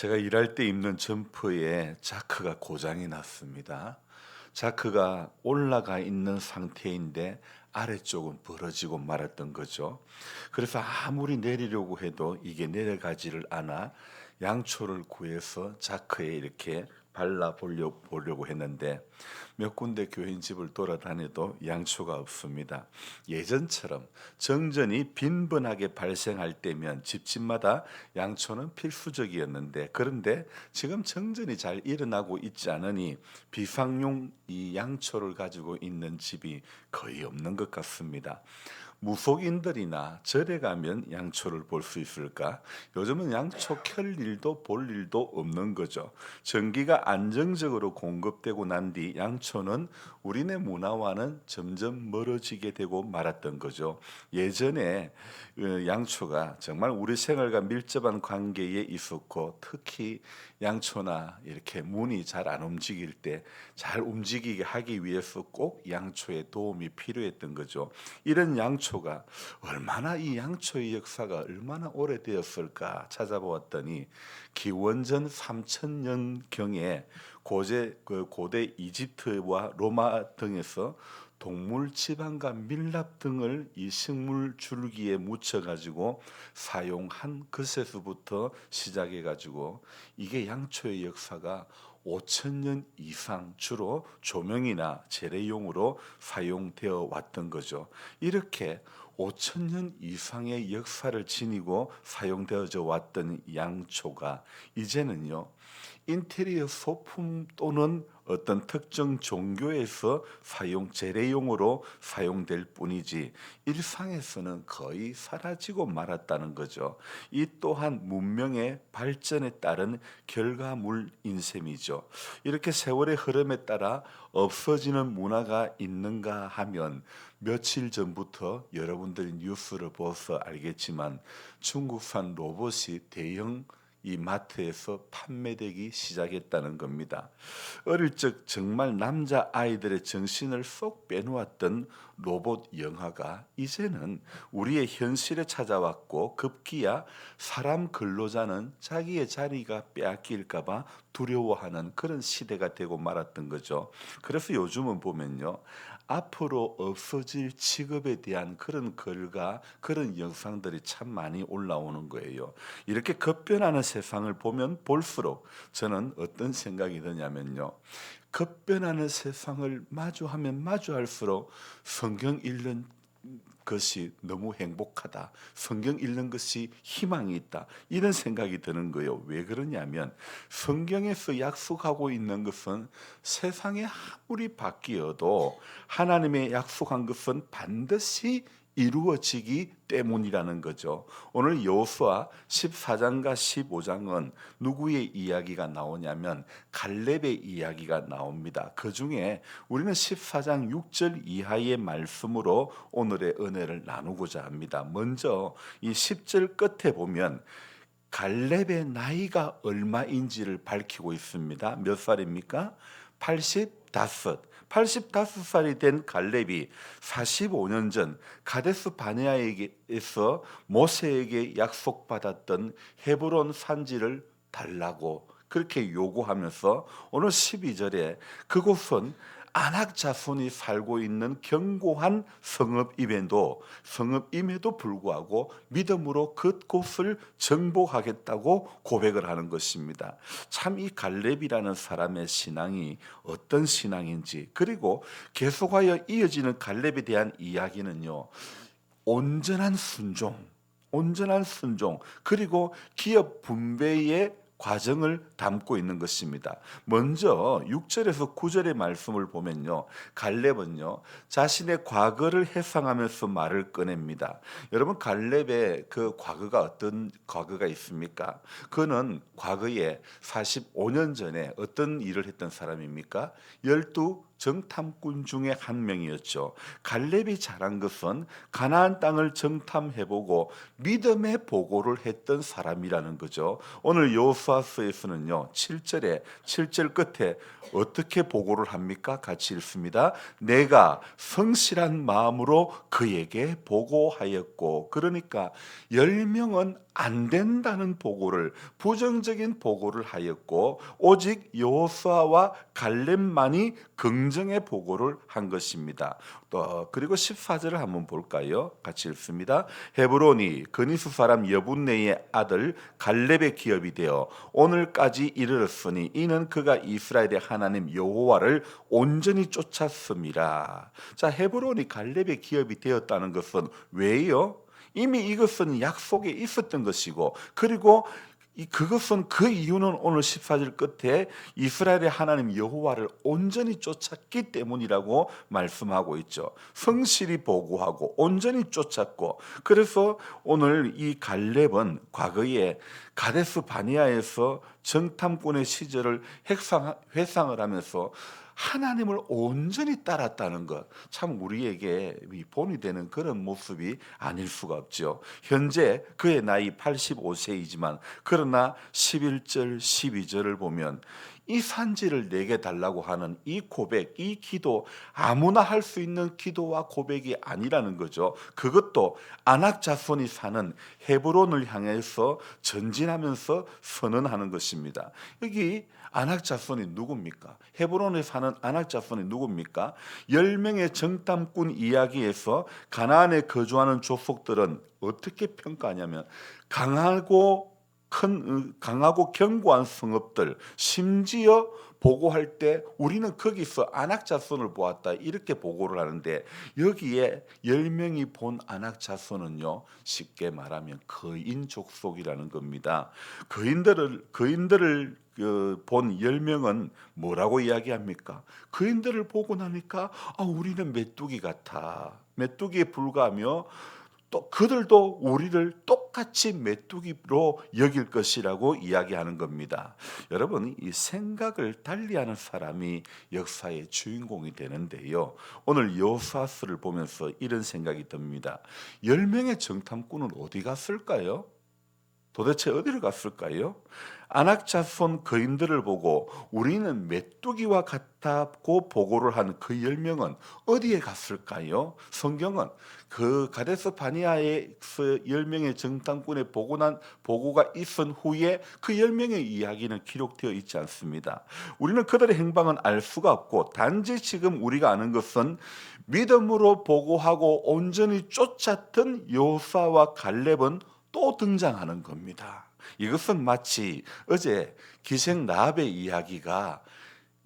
제가 일할 때 입는 점퍼에 자크가 고장이 났습니다. 자크가 올라가 있는 상태인데 아래쪽은 벌어지고 말았던 거죠. 그래서 아무리 내리려고 해도 이게 내려가지를 않아 양초를 구해서 자크에 이렇게 발라 보려, 보려고 했는데 몇 군데 교인 집을 돌아다녀도 양초가 없습니다. 예전처럼 정전이 빈번하게 발생할 때면 집집마다 양초는 필수적이었는데 그런데 지금 정전이 잘 일어나고 있지 않으니 비상용 이 양초를 가지고 있는 집이 거의 없는 것 같습니다. 무속인들이나 절에 가면 양초를 볼 수 있을까? 요즘은 양초 켤 일도 볼 일도 없는 거죠. 전기가 안정적으로 공급되고 난 뒤 양초는 우리네 문화와는 점점 멀어지게 되고 말았던 거죠. 예전에 어, 양초가 정말 우리 생활과 밀접한 관계에 있었고 특히 양초나 이렇게 문이 잘 안 움직일 때 잘 움직이게 하기 위해서 꼭 양초의 도움이 필요했던 거죠. 이런 양초가 얼마나 이 양초의 역사가 얼마나 오래되었을까 찾아보았더니 기원전 3000년 경에 그 고대 이집트와 로마 등에서 동물 지방과 밀랍 등을 이 식물 줄기에 묻혀 가지고 사용한 것에서부터 시작해 가지고 이게 양초의 역사가 5천 년 이상 주로 조명이나 재래용으로 사용되어 왔던 거죠. 이렇게 5천 년 이상의 역사를 지니고 사용되어져 왔던 양초가 이제는요 인테리어 소품 또는 어떤 특정 종교에서 사용 재래용으로 사용될 뿐이지 일상에서는 거의 사라지고 말았다는 거죠. 이 또한 문명의 발전에 따른 결과물인 셈이죠. 이렇게 세월의 흐름에 따라 없어지는 문화가 있는가 하면 며칠 전부터 여러분들이 뉴스를 보서 알겠지만 중국산 로봇이 대형 이 마트에서 판매되기 시작했다는 겁니다. 어릴 적 정말 남자 아이들의 정신을 쏙 빼놓았던 로봇 영화가 이제는 우리의 현실에 찾아왔고 급기야 사람 근로자는 자기의 자리가 빼앗길까봐 두려워하는 그런 시대가 되고 말았던 거죠. 그래서 요즘은 보면요. 앞으로 없어질 직업에 대한 그런 글과 그런 영상들이 참 많이 올라오는 거예요. 이렇게 급변하는 세상을 보면 볼수록 저는 어떤 생각이 드냐면요. 급변하는 세상을 마주하면 마주할수록 성경 읽는 것이 너무 행복하다. 성경 읽는 것이 희망이 있다. 이런 생각이 드는 거예요. 왜 그러냐면 성경에서 약속하고 있는 것은 세상에 아무리 바뀌어도 하나님의 약속한 것은 반드시 이루어지기 때문이라는 거죠. 오늘 여호수아 14장과 15장은 누구의 이야기가 나오냐면 갈렙의 이야기가 나옵니다. 그 중에 우리는 14장 6절 이하의 말씀으로 오늘의 은혜를 나누고자 합니다. 먼저 이 10절 끝에 보면 갈렙의 나이가 얼마인지를 밝히고 있습니다. 몇 살입니까? 85. 85살이 된 갈렙이 45년 전 가데스 바네아에게서 모세에게 약속받았던 헤브론 산지를 달라고 그렇게 요구하면서 오늘 12절에 그곳은 안악 자손이 살고 있는 견고한 성읍임에도 성읍임에도 불구하고 믿음으로 그곳을 정복하겠다고 고백을 하는 것입니다. 참 이 갈렙이라는 사람의 신앙이 어떤 신앙인지 그리고 계속하여 이어지는 갈렙에 대한 이야기는요. 온전한 순종, 온전한 순종 그리고 기업 분배의 과정을 담고 있는 것입니다. 먼저 6절에서 9절의 말씀을 보면요. 갈렙은요. 자신의 과거를 회상하면서 말을 꺼냅니다. 여러분 갈렙의 그 과거가 어떤 과거가 있습니까? 그는 과거에 45년 전에 어떤 일을 했던 사람입니까? 열두 정탐꾼 중에 한 명이었죠. 갈렙이 잘한 것은 가나안 땅을 정탐해보고 믿음의 보고를 했던 사람이라는 거죠. 오늘 여호수아서에서는요. 7절에 7절 끝에 어떻게 보고를 합니까? 같이 읽습니다. 내가 성실한 마음으로 그에게 보고하였고 그러니까 10명은 안 된다는 보고를 부정적인 보고를 하였고 오직 여호수아와 갈렙만이 긍정의 보고를 한 것입니다. 또 그리고 14절을 한번 볼까요? 같이 읽습니다. 헤브론이 그니스 사람 여분네의 아들 갈렙의 기업이 되어 오늘까지 이르렀으니 이는 그가 이스라엘의 하나님 여호와를 온전히 쫓았습니다. 자, 헤브론이 갈렙의 기업이 되었다는 것은 왜요? 이미 이것은 약속에 있었던 것이고 그리고 이 그것은 그 이유는 오늘 14절 끝에 이스라엘의 하나님 여호와를 온전히 쫓았기 때문이라고 말씀하고 있죠. 성실히 보고하고 온전히 쫓았고 그래서 오늘 이 갈렙은 과거에 가데스 바니아에서 정탐꾼의 시절을 회상, 회상을 하면서 하나님을 온전히 따랐다는 것 참 우리에게 본이 되는 그런 모습이 아닐 수가 없죠. 현재 그의 나이 85세이지만 그러나 11절 12절을 보면 이 산지를 내게 달라고 하는 이 고백, 이 기도 아무나 할 수 있는 기도와 고백이 아니라는 거죠. 그것도 아낙 자손이 사는 헤브론을 향해서 전진하면서 선언하는 것입니다. 여기 아낙 자손이 누굽니까? 헤브론에 사는 아낙 자손이 누굽니까? 열 명의 정탐꾼 이야기에서 가나안에 거주하는 족속들은 어떻게 평가하냐면 강하고 큰 강하고 견고한 성읍들 심지어 보고할 때 우리는 거기서 안악 자손을 보았다 이렇게 보고를 하는데 여기에 열 명이 본 안악 자손은요 쉽게 말하면 거인 족속이라는 겁니다. 거인들을 거인들을 그본 열명은 뭐라고 이야기합니까? 거인들을 보고 나니까 아, 우리는 메뚜기 같아. 메뚜기에 불과하며 또 그들도 우리를 똑같이 메뚜기로 여길 것이라고 이야기하는 겁니다. 여러분 이 생각을 달리하는 사람이 역사의 주인공이 되는데요. 오늘 여호수아스를 보면서 이런 생각이 듭니다. 열 명의 정탐꾼은 어디 갔을까요? 도대체 어디를 갔을까요? 안악자손 거인들을 보고 우리는 메뚜기와 같다고 보고를 한 그 열 명은 어디에 갔을까요? 성경은 그 가데스 바니아에서 열 명의 정탐꾼의 보고난 보고가 있은 후에 그 열 명의 이야기는 기록되어 있지 않습니다. 우리는 그들의 행방은 알 수가 없고 단지 지금 우리가 아는 것은 믿음으로 보고하고 온전히 쫓았던 요사와 갈렙은 또 등장하는 겁니다. 이것은 마치 어제 기생 라합의 이야기가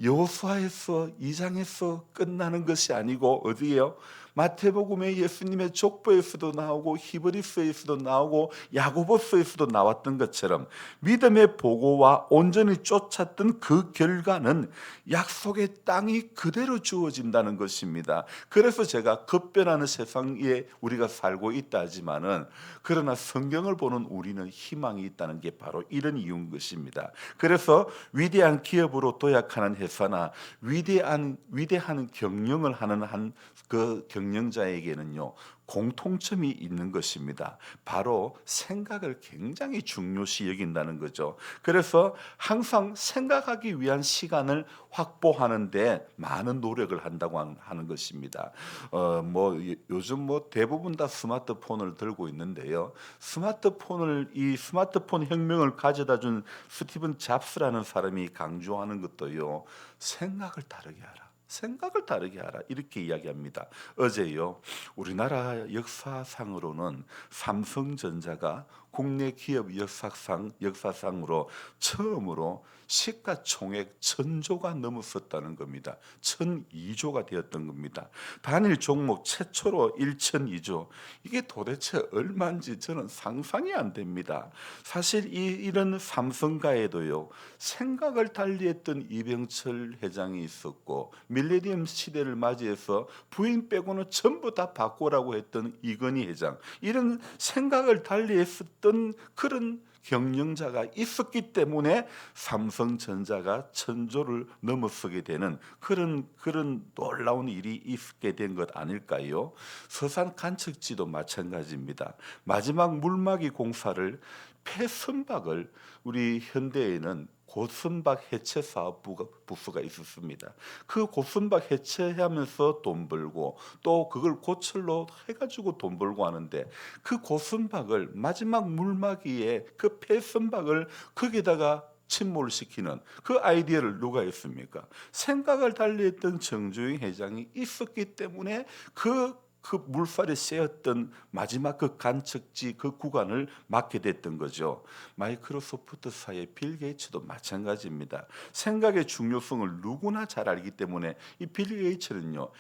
여호수아에서 2장에서 끝나는 것이 아니고 어디에요? 마태복음에 예수님의 족보에서도 나오고 히브리서에서도 나오고 야고보서에서도 나왔던 것처럼 믿음의 보고와 온전히 쫓았던 그 결과는 약속의 땅이 그대로 주어진다는 것입니다. 그래서 제가 급변하는 세상에 우리가 살고 있다 하지만은 그러나 성경을 보는 우리는 희망이 있다는 게 바로 이런 이유인 것입니다. 그래서 위대한 기업으로 도약하는 회사나 위대한 위대한 경영을 하는 한 그 경 영자에게는요 공통점이 있는 것입니다. 바로 생각을 굉장히 중요시 여긴다는 거죠. 그래서 항상 생각하기 위한 시간을 확보하는데 많은 노력을 한다고 하는 것입니다. 어, 뭐 요즘 뭐 대부분 다 스마트폰을 들고 있는데요. 스마트폰을 이 스마트폰 혁명을 가져다 준 스티븐 잡스라는 사람이 강조하는 것도요. 생각을 다르게 하라. 생각을 다르게 하라 이렇게 이야기합니다. 어제요 우리나라 역사상으로는 삼성전자가 국내 기업 역사상 역사상으로 처음으로 시가총액 천조가 넘었었다는 겁니다. 천이조가 되었던 겁니다. 단일 종목 최초로 1천이조 이게 도대체 얼마인지 저는 상상이 안 됩니다. 사실 이, 이런 삼성가에도요 생각을 달리했던 이병철 회장이 있었고 밀레니엄 시대를 맞이해서 부인 빼고는 전부 다 바꾸라고 했던 이건희 회장 이런 생각을 달리했었 던 그런 경영자가 있었기 때문에 삼성전자가 천조를 넘어서게 되는 그런 그런 놀라운 일이 있게 된 것 아닐까요? 서산 간척지도 마찬가지입니다. 마지막 물막이 공사를 폐선박을 우리 현대에는 고선박 해체 사업 부가- 부서가 있었습니다. 그 고선박 해체하면서 돈 벌고 또 그걸 고철로 해가지고 돈 벌고 하는데 그 고선박을 마지막 물막이에 그 폐선박을 거기다가 침몰 시키는 그 아이디어를 누가 했습니까? 생각을 달리했던 정주영 회장이 있었기 때문에 그, 그 물살에 쎄었던 마지막 그 간척지 그 구간을 막게 됐던 거죠. 마이크로소프트사의 빌 게이츠도 마찬가지입니다. 생각의 중요성을 누구나 잘 알기 때문에 이 빌 게이츠는요.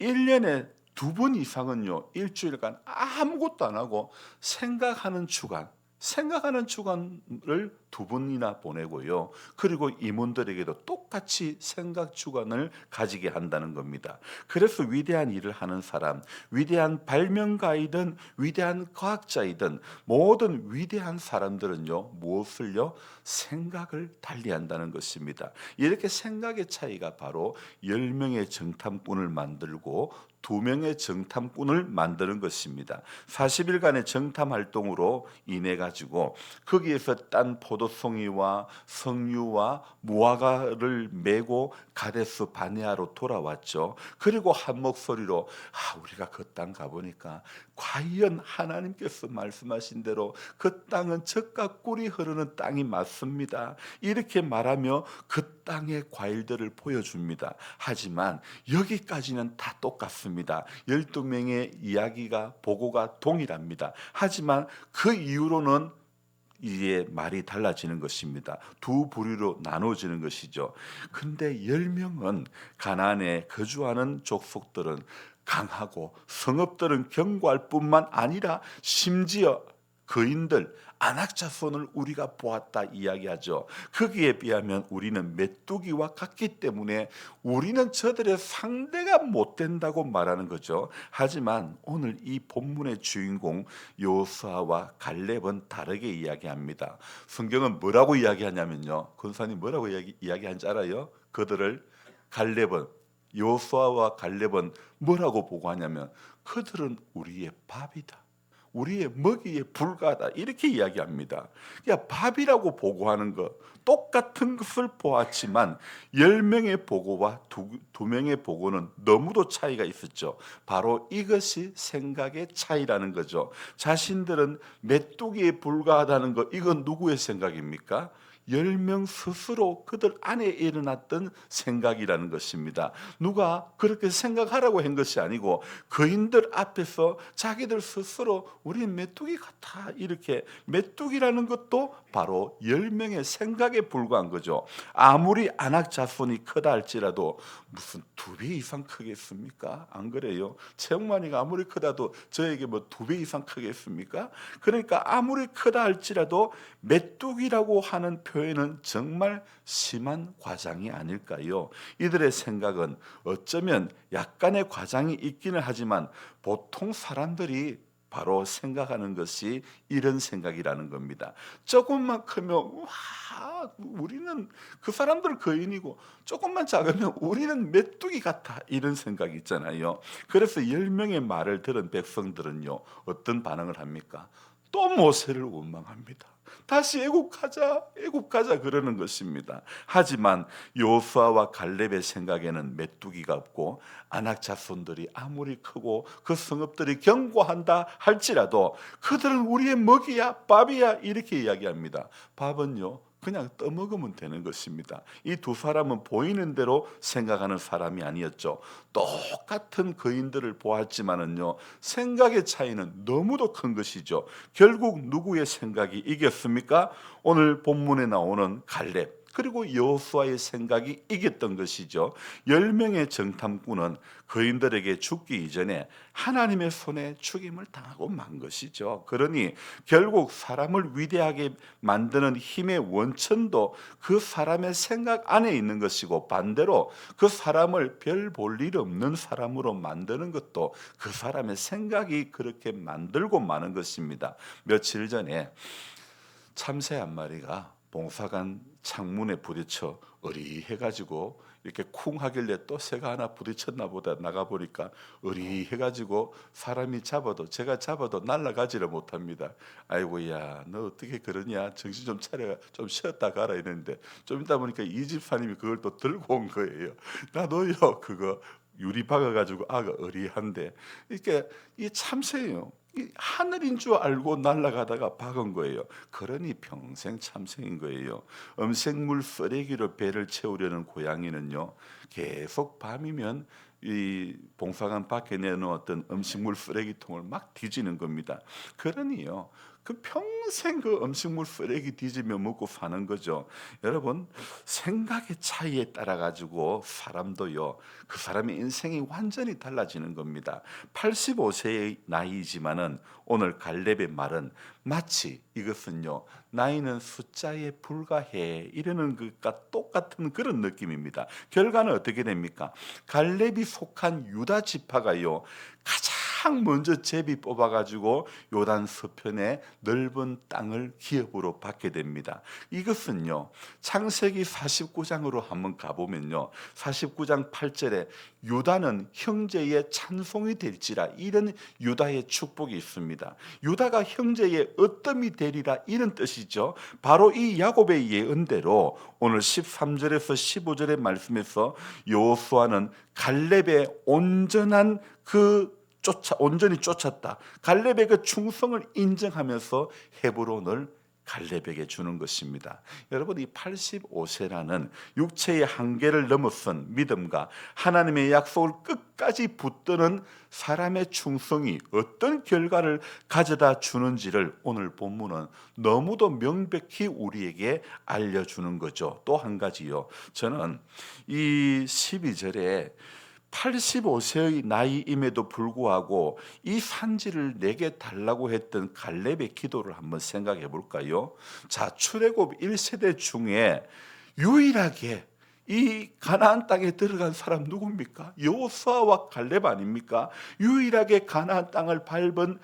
1년에 두 번 이상은요. 일주일간 아무것도 안 하고 생각하는 주간 생각하는 주간을 두 번이나 보내고요. 그리고 임원들에게도 똑같이 생각 주간을 가지게 한다는 겁니다. 그래서 위대한 일을 하는 사람, 위대한 발명가이든 위대한 과학자이든 모든 위대한 사람들은요. 무엇을요? 생각을 달리한다는 것입니다. 이렇게 생각의 차이가 바로 10명의 정탐꾼을 만들고 두 명의 정탐꾼을 만드는 것입니다. 40일간의 정탐 활동으로 인해 가지고 거기에서 딴 포도송이와 성유와 무화과를 메고 가데스 바네아로 돌아왔죠. 그리고 한 목소리로 아 우리가 그 땅 가보니까 과연 하나님께서 말씀하신 대로 그 땅은 젖과 꿀이 흐르는 땅이 맞습니다. 이렇게 말하며 그 땅의 과일들을 보여줍니다. 하지만 여기까지는 다 똑 같습니다. 12명의 이야기가 보고가 동일합니다. 하지만 그 이후로는 이제 말이 달라지는 것입니다. 두 부류로 나눠지는 것이죠. 근데 열 명은 가나안에 거주하는 족속들은 강하고 성읍들은 견고할 뿐만 아니라 심지어 거인들 안악자손을 우리가 보았다 이야기하죠. 거기에 비하면 우리는 메뚜기와 같기 때문에 우리는 저들의 상대가 못 된다고 말하는 거죠. 하지만 오늘 이 본문의 주인공 요수아와 갈렙은 다르게 이야기합니다. 성경은 뭐라고 이야기하냐면요. 권사님 뭐라고 이야기, 이야기한지 알아요? 그들을 갈렙은 요수아와 갈렙은 뭐라고 보고하냐면 그들은 우리의 밥이다. 우리의 먹이에 불과하다 이렇게 이야기합니다. 그러니까 밥이라고 보고하는 것 똑같은 것을 보았지만 열 명의 보고와 두, 두 명의 보고는 너무도 차이가 있었죠. 바로 이것이 생각의 차이라는 거죠. 자신들은 메뚜기에 불과하다는 것 이건 누구의 생각입니까? 열명 스스로 그들 안에 일어났던 생각이라는 것입니다. 누가 그렇게 생각하라고 한 것이 아니고 거인들 앞에서 자기들 스스로 우리 메뚜기 같아 이렇게 메뚜기라는 것도 바로 열 명의 생각에 불과한 거죠. 아무리 안악자손이 크다 할지라도 무슨 두 배 이상 크겠습니까? 안 그래요? 최영만이가 아무리 크다도 저에게 뭐 두 배 이상 크겠습니까? 그러니까 아무리 크다 할지라도 메뚜기라고 하는 표현 은 정말 심한 과장이 아닐까요? 이들의 생각은 어쩌면 약간의 과장이 있기는 하지만 보통 사람들이 바로 생각하는 것이 이런 생각이라는 겁니다. 조금만 크면 와 우리는 그 사람들 거인이고 조금만 작으면 우리는 메뚜기 같아 이런 생각이 있잖아요. 그래서 열 명의 말을 들은 백성들은요 어떤 반응을 합니까? 또 모세를 원망합니다. 다시 애국 가자, 애국 가자 그러는 것입니다. 하지만 요수아와 갈렙의 생각에는 메뚜기가 없고 안악 자손들이 아무리 크고 그 성읍들이 견고한다 할지라도 그들은 우리의 먹이야, 밥이야 이렇게 이야기합니다. 밥은요. 그냥 떠먹으면 되는 것입니다. 이 두 사람은 보이는 대로 생각하는 사람이 아니었죠. 똑같은 거인들을 보았지만은요, 생각의 차이는 너무도 큰 것이죠. 결국 누구의 생각이 이겼습니까? 오늘 본문에 나오는 갈렙. 그리고 여호수아의 생각이 이겼던 것이죠. 열 명의 정탐꾼은 거인들에게 죽기 이전에 하나님의 손에 죽임을 당하고 만 것이죠. 그러니 결국 사람을 위대하게 만드는 힘의 원천도 그 사람의 생각 안에 있는 것이고 반대로 그 사람을 별 볼 일 없는 사람으로 만드는 것도 그 사람의 생각이 그렇게 만들고 마는 것입니다. 며칠 전에 참새 한 마리가 봉사관 창문에 부딪혀 어리해가지고 이렇게 쿵 하길래 또 새가 하나 부딪혔나 보다 나가 보니까 어리해가지고 사람이 잡아도 제가 잡아도 날아가지를 못합니다. 아이고야 너 어떻게 그러냐 정신 좀 차려 좀 쉬었다 가라 이랬는데 좀 있다 보니까 이 집사님이 그걸 또 들고 온 거예요. 나도요 그거 유리 박아가지고 아가 어리한데 이렇게 이 참새예요. 이 하늘인 줄 알고 날아가다가 박은 거예요. 그러니 평생 참새인 거예요. 음식물 쓰레기로 배를 채우려는 고양이는요. 계속 밤이면 이 봉사관 밖에 내놓았던 음식물 쓰레기통을 막 뒤지는 겁니다. 그러니요. 그 평생 그 음식물 쓰레기 뒤지며 먹고 사는 거죠. 여러분 생각의 차이에 따라 가지고 사람도요. 그 사람의 인생이 완전히 달라지는 겁니다. 85세의 나이지만은 오늘 갈렙의 말은 마치 이것은요. 나이는 숫자에 불과해 이러는 것과 똑같은 그런 느낌입니다. 결과는 어떻게 됩니까? 갈렙이 속한 유다 지파가요. 가장 먼저 제비 뽑아가지고 요단 서편의 넓은 땅을 기업으로 받게 됩니다. 이것은요 창세기 49장으로 한번 가보면요 49장 8절에 유다는 형제의 찬송이 될지라 이런 유다의 축복이 있습니다. 유다가 형제의 어뜸이 되리라 이런 뜻이죠. 바로 이 야곱의 예언대로 오늘 13절에서 15절의 말씀에서 여호수아는 갈렙의 온전한 그 쫓아 온전히 쫓았다. 갈렙의 그 충성을 인정하면서 헤브론을 갈렙에게 주는 것입니다. 여러분 이 85세라는 육체의 한계를 넘어선 믿음과 하나님의 약속을 끝까지 붙드는 사람의 충성이 어떤 결과를 가져다 주는지를 오늘 본문은 너무도 명백히 우리에게 알려주는 거죠. 또 한 가지요. 저는 이 12절에 85세의 나이임에도 불구하고 이 산지를 내게 달라고 했던 갈렙의 기도를 한번 생각해 볼까요? 자, 출애굽 1세대 중에 유일하게 이 가나안 땅에 들어간 사람 누굽니까? 여호수아와 갈렙 아닙니까? 유일하게 가나안 땅을 밟은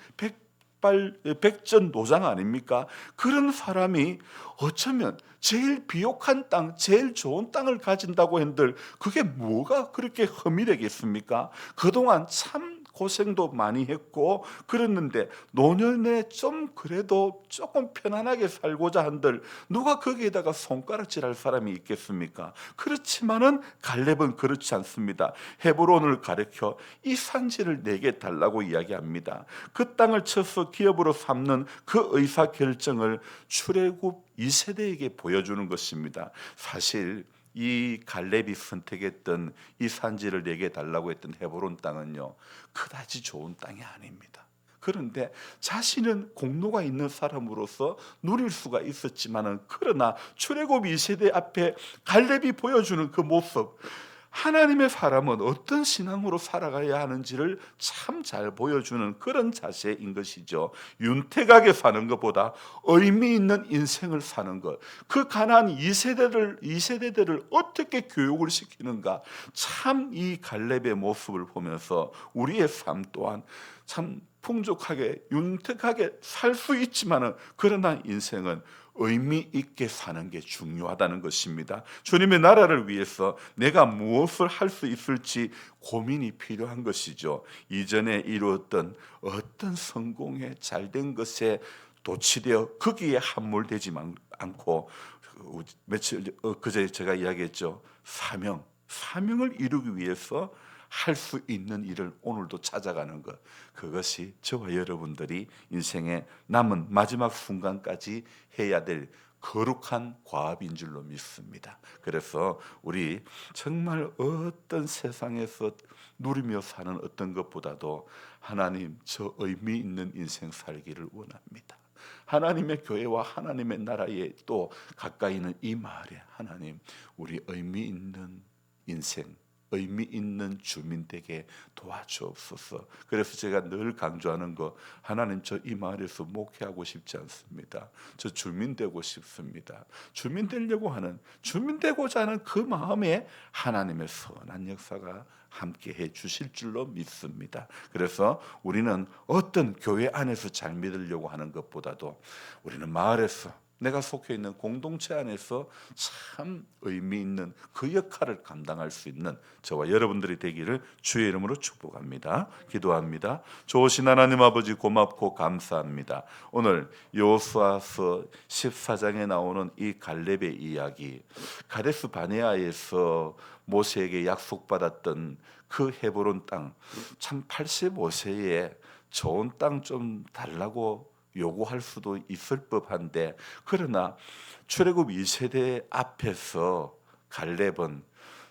백 백전 노장 아닙니까? 그런 사람이 어쩌면 제일 비옥한 땅, 제일 좋은 땅을 가진다고 한들 그게 뭐가 그렇게 흠이 되겠습니까? 그동안 참 고생도 많이 했고 그랬는데 노년에 좀 그래도 조금 편안하게 살고자 한들 누가 거기에다가 손가락질할 사람이 있겠습니까? 그렇지만은 갈렙은 그렇지 않습니다. 헤브론을 가리켜 이 산지를 내게 달라고 이야기합니다. 그 땅을 쳐서 기업으로 삼는 그 의사 결정을 출애굽 2세대에게 보여주는 것입니다. 사실 이 갈렙이 선택했던 이 산지를 내게 달라고 했던 헤브론 땅은요 그다지 좋은 땅이 아닙니다. 그런데 자신은 공로가 있는 사람으로서 누릴 수가 있었지만은 그러나 출애굽 2세대 앞에 갈렙이 보여주는 그 모습 하나님의 사람은 어떤 신앙으로 살아가야 하는지를 참 잘 보여주는 그런 자세인 것이죠. 윤택하게 사는 것보다 의미 있는 인생을 사는 것. 그 가난 2세대를 2세대들을 어떻게 교육을 시키는가? 참 이 갈렙의 모습을 보면서 우리의 삶 또한 참 풍족하게 윤택하게 살 수 있지만은 그러나 인생은 의미 있게 사는 게 중요하다는 것입니다. 주님의 나라를 위해서 내가 무엇을 할 수 있을지 고민이 필요한 것이죠. 이전에 이루었던 어떤 성공에 잘된 것에 도취되어 거기에 함몰되지 않고 며칠 어, 그제 제가 이야기했죠. 사명, 사명을 이루기 위해서 할 수 있는 일을 오늘도 찾아가는 것 그것이 저와 여러분들이 인생의 남은 마지막 순간까지 해야 될 거룩한 과업인 줄로 믿습니다. 그래서 우리 정말 어떤 세상에서 누리며 사는 어떤 것보다도 하나님 저 의미 있는 인생 살기를 원합니다. 하나님의 교회와 하나님의 나라에 또 가까이 있는 이 마을에 하나님 우리 의미 있는 인생 의미 있는 주민 되게 도와주옵소서. 그래서 제가 늘 강조하는 거 하나님 저 이 마을에서 목회하고 싶지 않습니다. 저 주민 되고 싶습니다. 주민 되려고 하는 주민 되고자 하는 그 마음에 하나님의 선한 역사가 함께 해 주실 줄로 믿습니다. 그래서 우리는 어떤 교회 안에서 잘 믿으려고 하는 것보다도 우리는 마을에서 내가 속해 있는 공동체 안에서 참 의미 있는 그 역할을 감당할 수 있는 저와 여러분들이 되기를 주의 이름으로 축복합니다. 기도합니다. 좋으신 하나님 아버지 고맙고 감사합니다. 오늘 여호수아서 14장에 나오는 이 갈렙의 이야기, 가데스 바네아에서 모세에게 약속받았던 그 헤브론 땅, 참 85세에 좋은 땅 좀 달라고 요구할 수도 있을 법한데 그러나 출애굽 2세대 앞에서 갈렙은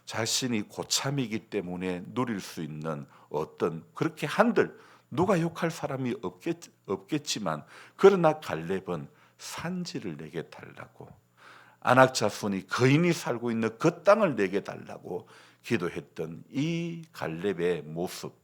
자신이 고참이기 때문에 누릴 수 있는 어떤 그렇게 한들 누가 욕할 사람이 없겠, 없겠지만 그러나 갈렙은 산지를 내게 달라고 안악 자손이 거인이 살고 있는 그 땅을 내게 달라고 기도했던 이 갈렙의 모습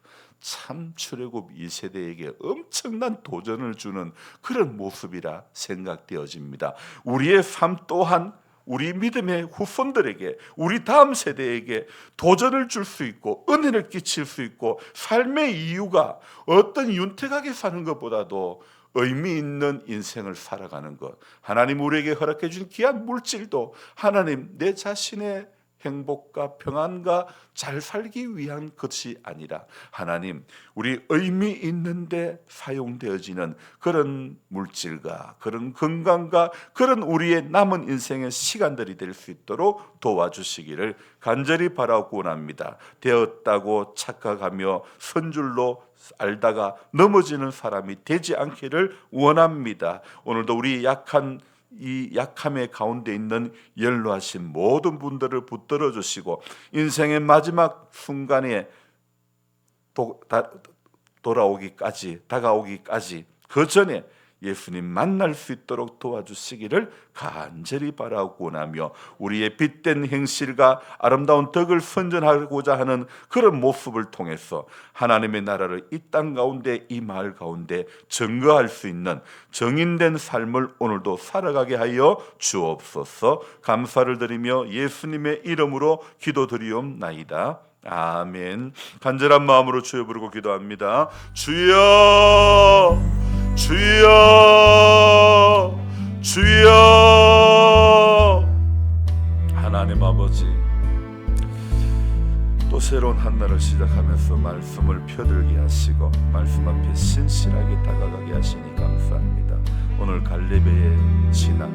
참 출애굽 2세대에게 엄청난 도전을 주는 그런 모습이라 생각되어집니다. 우리의 삶 또한 우리 믿음의 후손들에게 우리 다음 세대에게 도전을 줄 수 있고 은혜를 끼칠 수 있고 삶의 이유가 어떤 윤택하게 사는 것보다도 의미 있는 인생을 살아가는 것 하나님 우리에게 허락해 준 귀한 물질도 하나님 내 자신의 행복과 평안과 잘 살기 위한 것이 아니라 하나님 우리 의미 있는데 사용되어지는 그런 물질과 그런 건강과 그런 우리의 남은 인생의 시간들이 될 수 있도록 도와주시기를 간절히 바라고 원합니다. 되었다고 착각하며 선줄로 알다가 넘어지는 사람이 되지 않기를 원합니다. 오늘도 우리 약한 이 약함의 가운데 있는 연로하신 모든 분들을 붙들어 주시고 인생의 마지막 순간에 도, 다, 돌아오기까지 다가오기까지 그 전에 예수님 만날 수 있도록 도와주시기를 간절히 바라고 원하며 우리의 빛된 행실과 아름다운 덕을 선전하고자 하는 그런 모습을 통해서 하나님의 나라를 이 땅 가운데 이 마을 가운데 증거할 수 있는 정인된 삶을 오늘도 살아가게 하여 주옵소서 감사를 드리며 예수님의 이름으로 기도드리옵나이다. 아멘. 간절한 마음으로 주여 부르고 기도합니다. 주여, 주여, 주여. 하나님 아버지, 또 새로운 한 날을 시작하면서 말씀을 펴들게 하시고 말씀 앞에 신실하게 다가가게 하시니 감사합니다. 오늘 갈렙의 신앙